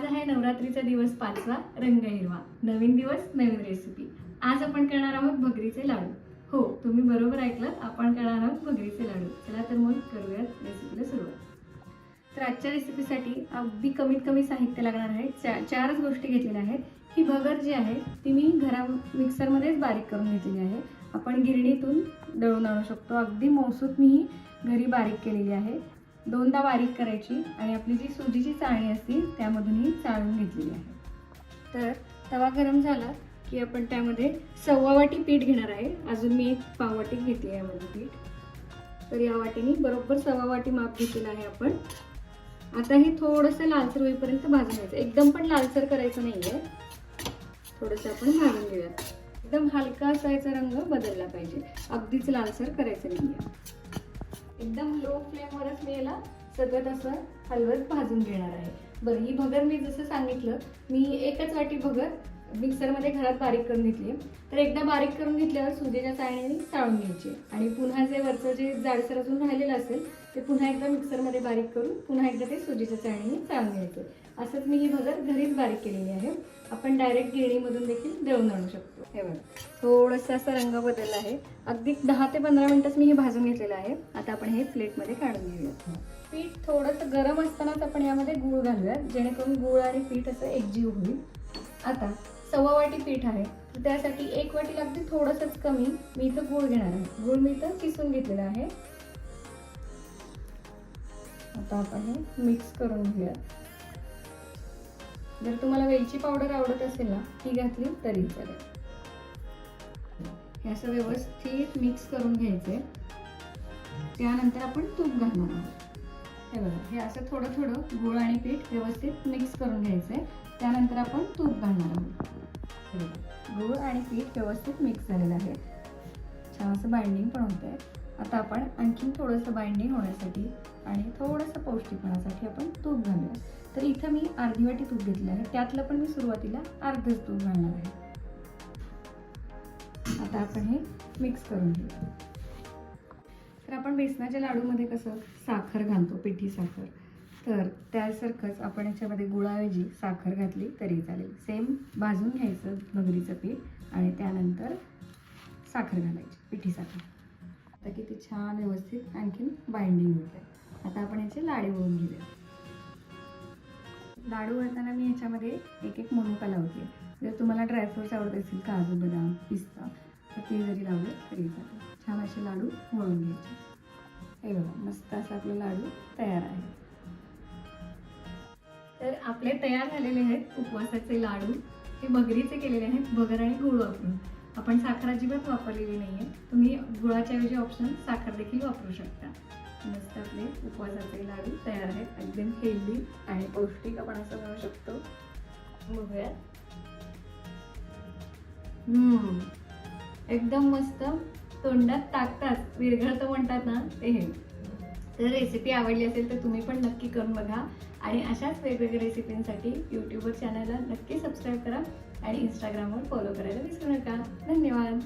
आज आहे नवरात्रीचा दिवस पाचवा रंग हिरवा नवीन दिवस नवीन रेसिपी आज आपण करणार आहोत भगरीचे लाडू. हो तुम्ही बरोबर ऐकलं आपण करणार आहोत भगरीचे लाडू. चला तर मग करूयात रेसिपीला सुरुवात. तर आजच्या रेसिपीसाठी अगदी कमीत कमी साहित्य लागणार आहे. चा चारच गोष्टी घेतलेल्या आहेत. ही भगर जी आहे ती मी घरा मिक्सरमध्येच बारीक करून घेतलेली आहे. आपण गिरणीतून दळून आणू शकतो. अगदी मौसूत मी ही घरी बारीक केलेली आहे. दोनदा बारीक करायची आणि आपली जी सुजीची चाळणी असते त्यामधूनही चाळून घेतलेली आहे. तर तवा गरम झाला की आपण त्यामध्ये सव्वा वाटी पीठ घेणार आहे. अजून मी एक पाव वाटी घेतली आहे यामध्ये पीठ. तर या वाटीने बरोबर सव्वा वाटी माप घेतलेलं आहे आपण. आता हे थोडंसं लालसर होईपर्यंत भाजून घ्यायचं. एकदम पण लालसर करायचं नाही आहे थोडंसं आपण भाजून घेऊयात. एकदम हलका असायचा रंग बदलला पाहिजे. अगदीच लालसर करायचं नाही आहे एकदम लो फ्लेमवरच मी याला सतत असं हलवत भाजून घेणार आहे. बरं ही भगर मी जसं सांगितलं मी एकच वाटी भगर मिक्सरमध्ये घरात बारीक करून घेतली. तर एकदा बारीक करून घेतल्यावर सुजीच्या चाळणीने चाळून घ्यायची. आणि पुन्हा जे वरचं जे जाडसर अजून राहिलेलं असेल ते पुन्हा एकदा मिक्सरमध्ये बारीक करून पुन्हा एकदा ते सुजीच्या चाळणीने चाळून घ्यायचं. असंच मी ही भगर घरीच बारीक केलेली आहे. आपण डायरेक्ट गिरणीमधून देखील दळून आणू शकतो. हे बघा. थोडंसं असा रंग बदलला आहे. अगदी दहा ते पंधरा मिनिटच मी हे भाजून घेतलेलं आहे. आता आपण हे प्लेटमध्ये काढून घेऊया पीठ थोडंसं गरम असतानाच आपण यामध्ये गूळ घालूयात. जेणेकरून गूळ आणि पीठ असं एकजीव होईल. आता सव्वा वाटी पीठ आहे. तर त्यासाठी एक वाटी लागते थोडंसंच कमी. मी इथं गूळ घेणार आहे. गूळ मी इथं किसून घेतलेला आहे. आता आपण हे मिक्स करून घेऊयात. जर तुम्हाला वेलची पावडर आवडत असेल ना ती घातली तरी चालेल. हे असं व्यवस्थित मिक्स करून घ्यायचे त्यानंतर आपण तूप घालणार आहोत. हे बघा हे असं थोडं थोडं गुळ आणि पीठ व्यवस्थित मिक्स करून घ्यायचंय. त्यानंतर आपण तूप घालणार आहोत. गूळ आणि पीठ व्यवस्थित मिक्स झालेलं आहे. छान असं बाइंडिंग पण होत आहे आता आपण आणखीन थोडंसं बाइंडिंग होण्यासाठी आणि थोडंसं पौष्टिकपणासाठी आपण तूप घालूया. तर इथं मी अर्धी वाटी तूप घेतलं आहे. त्यातलं पण मी सुरुवातीला अर्धच तूप घालणार आहे. आता आपण हे मिक्स करून घेऊ तर आपण बेसनाच्या लाडूमध्ये कसं साखर घालतो पिठी साखर तर त्यासारखंच आपण याच्यामध्ये गुळाऐवजी साखर घातली तरी चालेल. सेम भाजून घ्यायचं भगरीचं पीठ आणि त्यानंतर साखर घालायची पिठी साखर. आता किती छान व्यवस्थित आणखीन बाइंडिंग होते आता आपण याचे लाडू वळून घेऊया. लाडू वळताना मी याच्यामध्ये एक एक मनुका लावते. जर तुम्हाला ड्रायफ्रुट्स आवडत असतील काजू बदाम पिस्ता तर ते जरी लावले तरी चालेल. छान असे लाडू वळून घ्यायचे. हे बघा मस्त असं आपला लाडू तयार आहे. तर आपले तयार झालेले आहेत उपवासाचे लाडू. हे भगरीचे केलेले आहेत भगर आणि गुळ वापरून. आपण साखर अजिबात वापरलेली नाही आहे तुम्ही गुळाच्या ऐवजी ऑप्शन साखर देखील वापरू शकता. मस्त आपले उपवासाचे लाडू तयार आहेत. एकदम हेल्दी आणि पौष्टिक आपण असं म्हणू शकतो. बघूया. हम्म. एकदम मस्त तोंडात टाकताच विरघळतं म्हणतात ना ते. हे तर रेसिपी आवडली असेल तर तुम्ही पण नक्की करून बघा. आणि अशाच वेगवेगळ्या रेसिपींसाठी यूट्यूबवर चॅनलला नक्की सबस्क्राईब करा आणि इंस्टाग्रामवर फॉलो करायला विसरू नका. धन्यवाद.